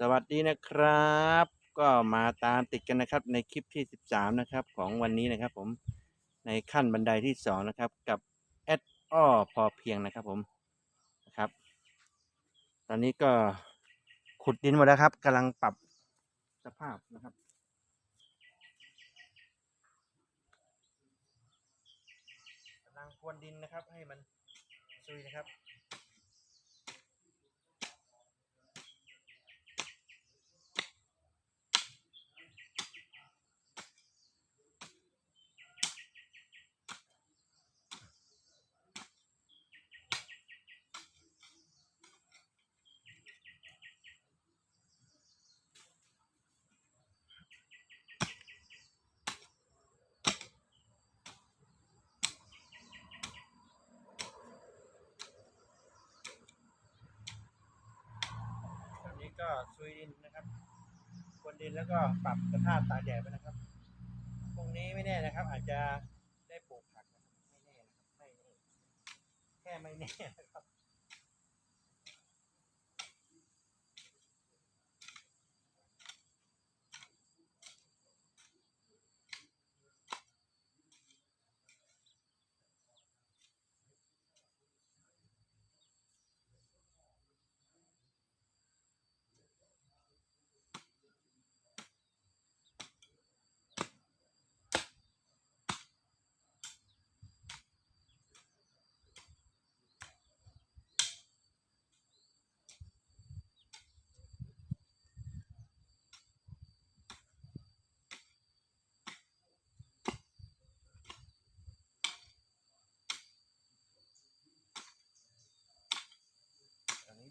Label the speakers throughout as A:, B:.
A: สวัสดีนะครับ ก็มาตามติดกันนะครับ ในคลิปที่ 13 นะครับ ของวันนี้นะครับ ผมในขั้นบันไดที่ 2 นะครับ กับแอดอ้อพอเพียงนะครับ ผมนะครับ ตอนนี้ก็ขุดดินหมดแล้วครับกำลังปรับสภาพนะครับกำลังพรวนดินนะครับ ให้มันซุยนะครับ ก็ซุยดินนะครับควนดินแล้วก็ปรับกระทาตาแดดไปนะครับตรงนี้ไม่แน่นะครับ อาจจะได้ปลูกผักนะครับไม่แน่นะครับไม่แน่แค่ไม่แน่นะครับ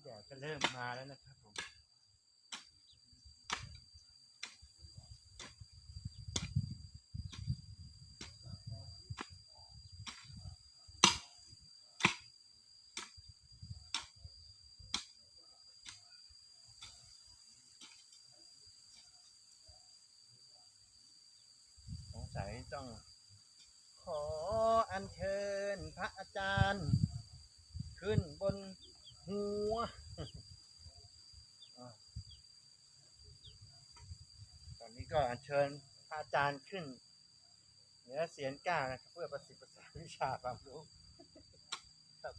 A: แดดก็เริ่มมาแล้วนะครับผมสงสัยต้องขออัญเชิญพระอาจารย์ ขึ้นบน หัวตอนนี้ก็อัญเชิญพระอาจารย์ขึ้นเหนือเสียนกล้านะครับเพื่อประสิทธิ์ประสานวิชาความรู้ครับ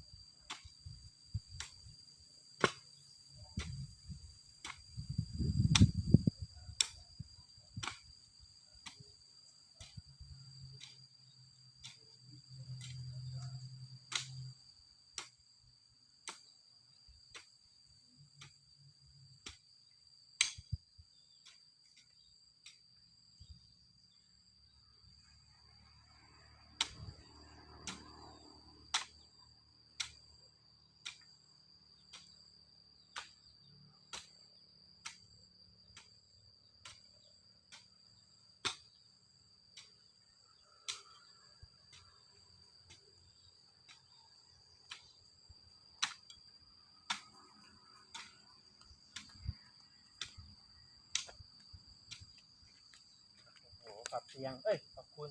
A: โอ้โหปรับเตียง เอ้ยขอบคุณ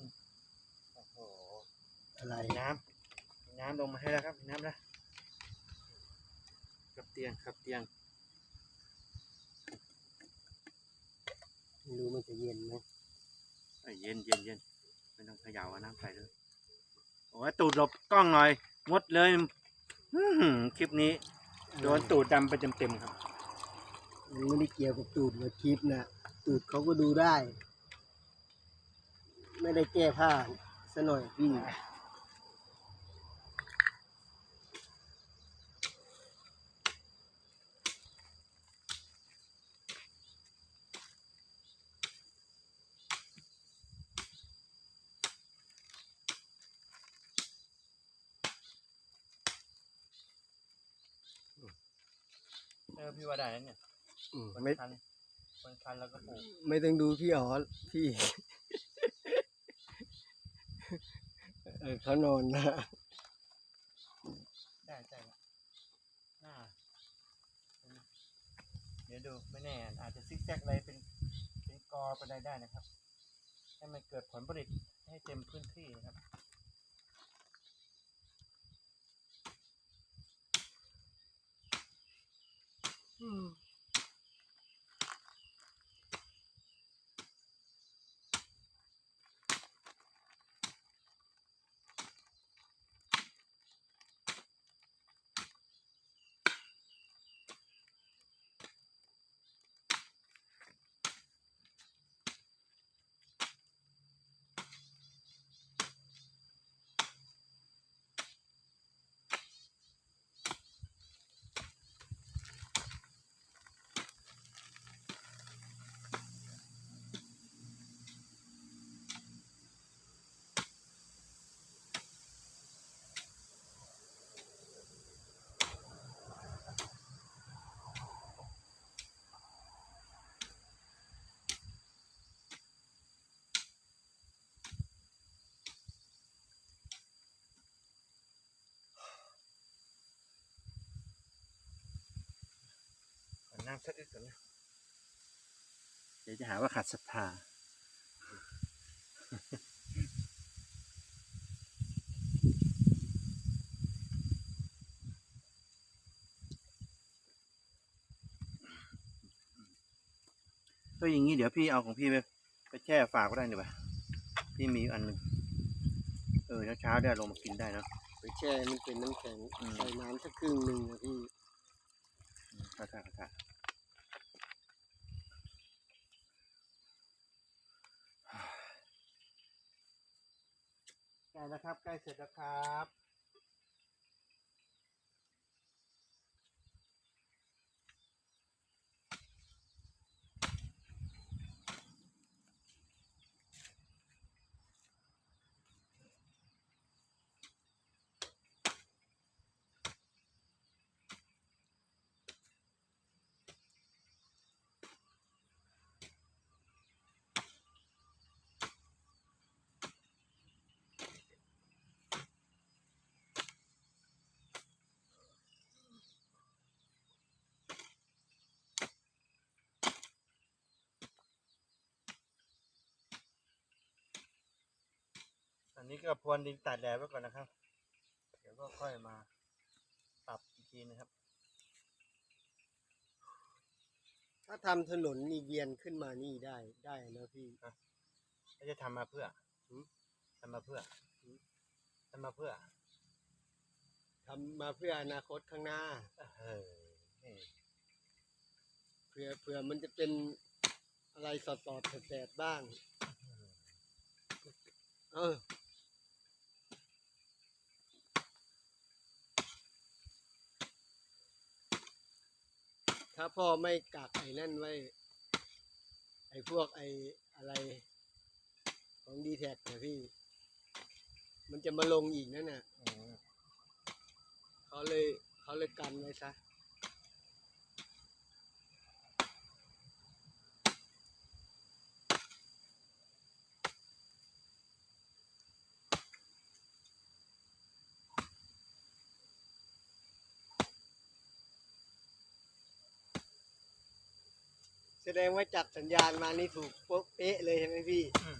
A: โอ้โห
B: อะไร
A: มีน้ำมีน้ำลงมาให้แล้วครับมีน้ำแล้วกับเตียงกับเตียง
B: ไม่รู้มันจะเย็นไหม
A: เอ้ยเย็นเย็นเย็นไม่ต้องเขย่าเอาน้ำใส่เลยโอ้ยตูดหลบกล้องหน่อยมดเลยอื้อหือคลิปนี้โดนตูดดำไปเต็มๆครับ
B: มันไม่ได้เกี่ยวกับตูดกับคลิปนะตูดเขาก็ดูได้ ไม่ได้แก้ผ้าซะหน่อยพี่
A: เออพี่ว่าได้นะเนี่ย
B: อืม
A: คน
B: ไม่
A: คันคนคันแล้วก็ปลูก
B: ไม่ต้องดูพี่อ๋อพี่ เออเขานอนนะ
A: ได้ใช่ละหน้าเดี๋ยวดูไม่แน่ อาจจะซิกแซกอะไรเป็นเป็นกอไปได้ได้นะครับ ให้มันเกิดผลผลิตให้เต็มพื้นที่นะครับ
B: อืมำ
A: สักอึกก่อนนะเดี๋ยวจะหาว่าขาดศรัทธาก็อย่างนี้เดี๋ยวพี่เอาของพี่ไปไปแช่ฝากก็ได้หรือเปล่าพี่มีอยู่อันหนึ่งเออเช้าๆได้ลงมากินได้เนอะ
B: ไปแช่มันเป็นน้ำแข็ง
A: อืม
B: ใส่น้ำสักครึ่งหนึ่งนะพี่
A: ข้าวข้าวในะครับ ใกล้เสร็จแล้วครับ นนี้ก็พรวนดินตากแดดไว้ก่อนนะครับ เดี๋ยวก็ค่อยมาปรับอีกทีนะครับ
B: ถ้าทำถนนนี่เวียนขึ้นมานี่ได้ได้นะพี่
A: แล้วจะทำมาเพื่อ
B: หืม
A: ทำมาเพื่อทำมาเพื่อ
B: ทำมาเพื่ออนาคตข้างหน้า
A: เออนี่
B: เผื่อเผื่อมันจะเป็นอะไรสอดสอดแสดๆบ้าง เออ ถ้าพ่อไม่กักไอ้นั่นไว้ ไอ้พวกไอ้อะไร ของดีแท็กนะพี่ มันจะมาลงอีกนั่นน่ะ
A: อืม
B: เขาเลยเขาเลยกันไว้ซะ แสดงว่าจับสัญญาณมานี่ถูกโป๊ะเป๊ะเลยใช่ไหมพี่
A: อืม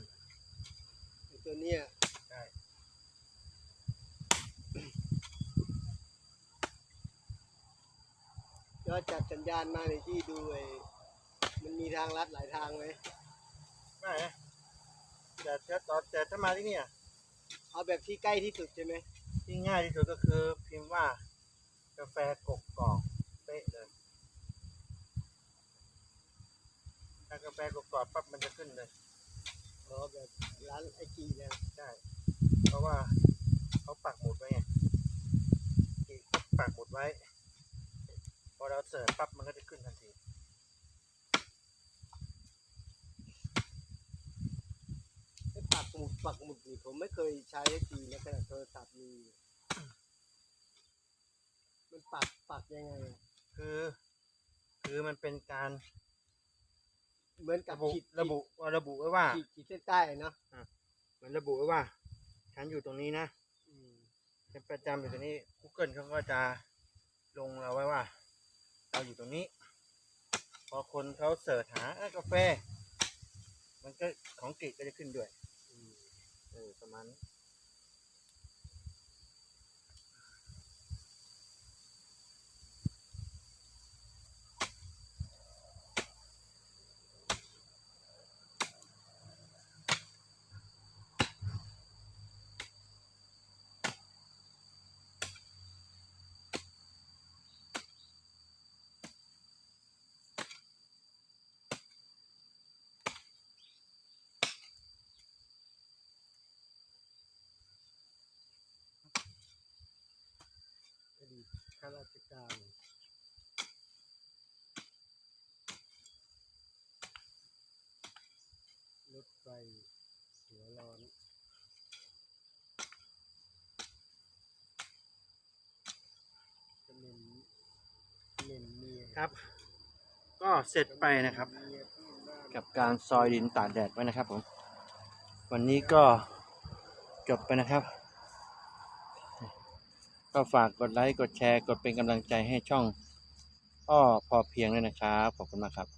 B: ไอ้ตัวเนี้ย
A: ใช่
B: ก็จับสัญญาณมาในที่ดูไอ้มันมีทางลัดหลายทางไหม
A: ไม่นะแต่ถ้าตอนแต่ถ้ามาที่เนี่ย
B: เอาแบบที่ใกล้ที่สุดใช่ไหม
A: ที่ง่ายที่สุดก็คือพิมพ์ว่ากาแฟกกกอกเป๊ะเลย ถ้ากา แฟกกอกปั๊บมันจะขึ้นเลย
B: เอาแบบร้านไอจีเนี่ย
A: ใช่เพราะว่าเขาปักหมุดไว้ไงอีกปักหมุดไว้ พอเราเสิร์ชปั๊บมันก็จะขึ้นทันที
B: ไอ้ปักหมุดปักหมุดนี่ผมไม่เคยใช้ทีนะขนาดโทรศัพท์มีอยู่มันปักปักยังไงอะ
A: คือ คือมันเป็นการ
B: เหมือนกับ
A: ระบุ
B: ขีด
A: ระบุระบุไว้ว่า
B: ขีดขีดเส้นใต้เนาะ
A: มันระบุไว้ว่า ฉันอยู่ตรงนี้นะ
B: อืม
A: เป็นประจำอยู่ตรงนี้ Google เขาก็จะลงเราไว้ว่า เราอยู่ตรงนี้ พอคนเขาเสิร์ชหาเอ้ยกาแฟ มันก็ของกรีกก็จะขึ้นด้วย
B: อืม
A: เออประมาณนี้
B: อดีต ข้าราชการรถไฟหัวร้อนจะเหม็นเหม็นเมีย
A: ครับ ก็เสร็จไปนะครับ
B: เมียเพื่อนบ้าน
A: กับการซอยดินตากแดดไว้นะครับผม วันนี้ก็จบไปนะครับ ก็ฝากกดไลค์ กดแชร์ กดเป็นกำลังใจให้ช่อง อ้อพอเพียงด้วยนะครับ ขอบคุณมากครับ